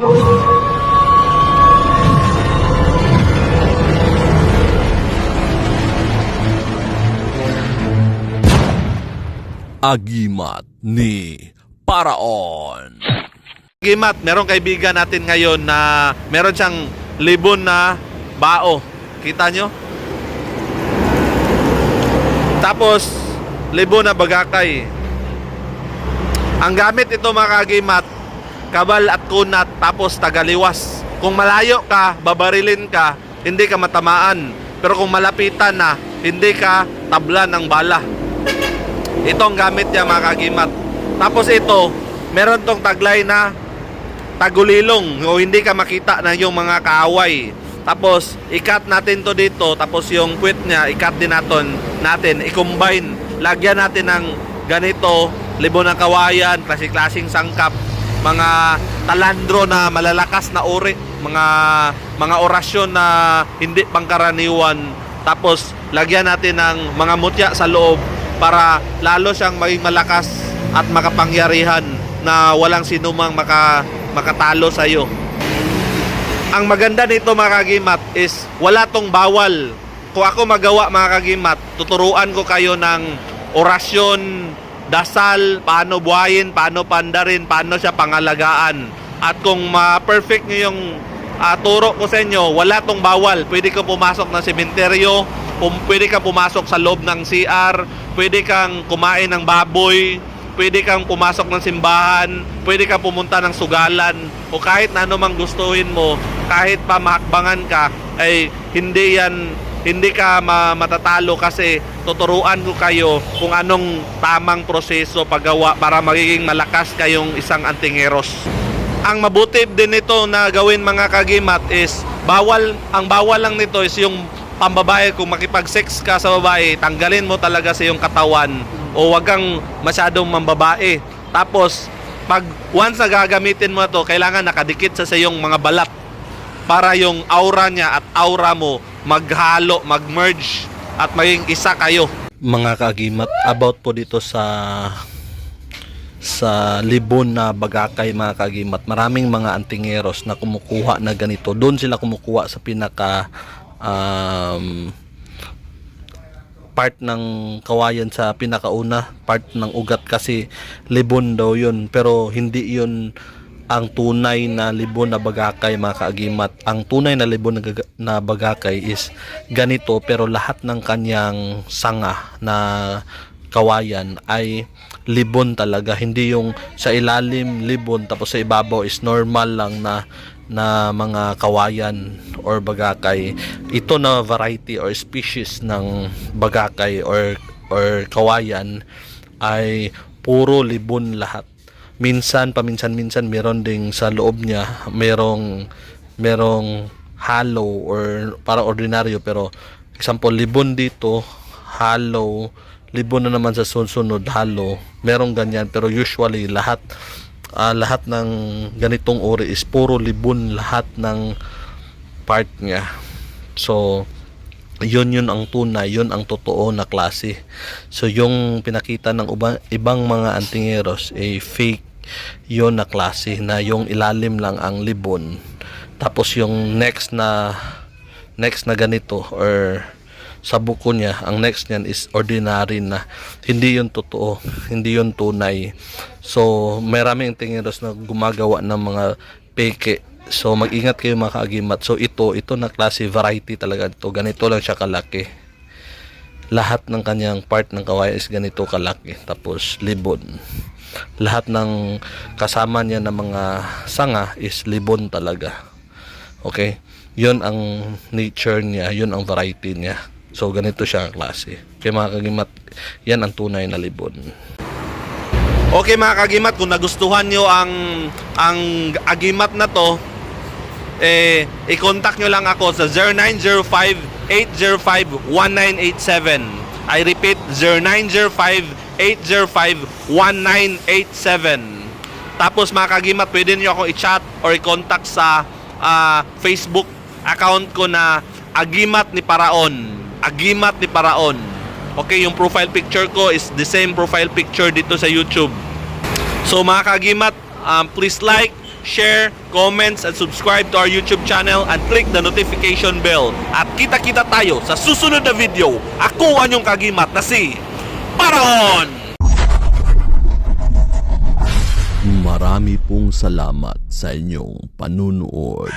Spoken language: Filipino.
Agimat ni Paraon. Gimat, merong kaibigan natin ngayon na meron siyang libon na bao. Kita nyo? Tapos, libon na bagakay. Ang gamit ito mga kagimat, kabal at kunat, tapos tagaliwas. Kung malayo ka, babarilin ka, hindi ka matamaan. Pero kung malapitan na, hindi ka tablan ng bala. Ito ang gamit niya mga kagimat. Tapos ito, meron tong taglay na tagulilong o hindi ka makita na yung mga kaaway. Tapos, ikat natin to dito. Tapos yung puwit niya, ikat din natin, natin i-combine. Lagyan natin ng ganito, libon ng kawayan, klase-klaseng sangkap, mga talandro na malalakas na uri, mga mga orasyon na hindi pangkaraniwan. Tapos, lagyan natin ng mga mutya sa loob para lalo siyang maging malakas at makapangyarihan na walang sinumang maka, makatalo sa iyo. Ang maganda nito mga kagimat is wala tong bawal. Kung ako magawa mga kagimat, tuturuan ko kayo ng orasyon, dasal, paano buhayin, paano pandarin, paano siya pangalagaan. At kung ma-perfect nyo yung ah, turo ko sa inyo, wala tong bawal. Pwede ka pumasok ng sementeryo, pum- pwede ka pumasok sa loob ng CR, pwede kang kumain ng baboy, pwede kang pumasok ng simbahan, pwede ka pumunta ng sugalan, o kahit na ano mang gustuhin mo, kahit pa mahakbangan ka, ay hindi yan, hindi ka ma- matatalo kasi tuturuan ko kayo kung anong tamang proseso paggawa para magiging malakas kayong isang antingeros. Ang mabuti din nito na gawin mga kagimat is bawal, ang bawal lang nito is yung pambabae kung makipag-sex ka sa babae, tanggalin mo talaga sa iyong katawan o wag kang masyadong mambabae. Tapos, pag once na gagamitin mo to, kailangan nakadikit sa iyong mga balat para yung aura niya at aura mo maghalo, mag-merge at maging isa kayo. mga kaagimat about po dito sa sa libon na bagakay mga kaagimat maraming mga antingeros na kumukuha na ganito doon sila kumukuha sa pinaka um, part ng kawayan sa pinakauna part ng ugat kasi libon daw yun pero hindi yun ang tunay na libon na bagakay mga kaagimat. Ang tunay na libon na, bagakay is ganito pero lahat ng kanyang sanga na kawayan ay libon talaga. Hindi yung sa ilalim libon tapos sa ibabaw is normal lang na na mga kawayan or bagakay. Ito na variety or species ng bagakay or or kawayan ay puro libon lahat minsan paminsan-minsan meron ding sa loob niya merong merong hollow or para ordinaryo pero example libon dito hollow libon na naman sa sunod hollow merong ganyan pero usually lahat ah, lahat ng ganitong uri is puro libon lahat ng part niya so yun yun ang tunay, yun ang totoo na klase. So yung pinakita ng uba, ibang mga antingeros ay fake yun na klase na yung ilalim lang ang libon. Tapos yung next na next na ganito or sa buko niya, ang next niyan is ordinary na. Hindi yun totoo, hindi yun tunay. So, maraming antingeros na gumagawa ng mga peke So mag-ingat kayo mga kaagimat. So ito, ito na klase variety talaga ito. Ganito lang siya kalaki. Lahat ng kanyang part ng kawayan is ganito kalaki. Tapos libon. Lahat ng kasama niya ng mga sanga is libon talaga. Okay? Yun ang nature niya, yun ang variety niya. So ganito siya ang klase. Kaya mga kagimat, yan ang tunay na libon. Okay mga kagimat, kung nagustuhan nyo ang ang agimat na to, eh, i-contact nyo lang ako sa 0905-805-1987. I repeat, 0905-805-1987. Tapos mga kagimat, pwede nyo akong i-chat or i-contact sa ah, Facebook account ko na Agimat ni Paraon. Agimat ni Paraon. Okay, yung profile picture ko is the same profile picture dito sa YouTube. So mga kagimat, um, please like, share, comments, and subscribe to our YouTube channel and click the notification bell. At kita-kita tayo sa susunod na video. Ako ang inyong kagimat na si Paraon! Marami pong salamat sa inyong panunood.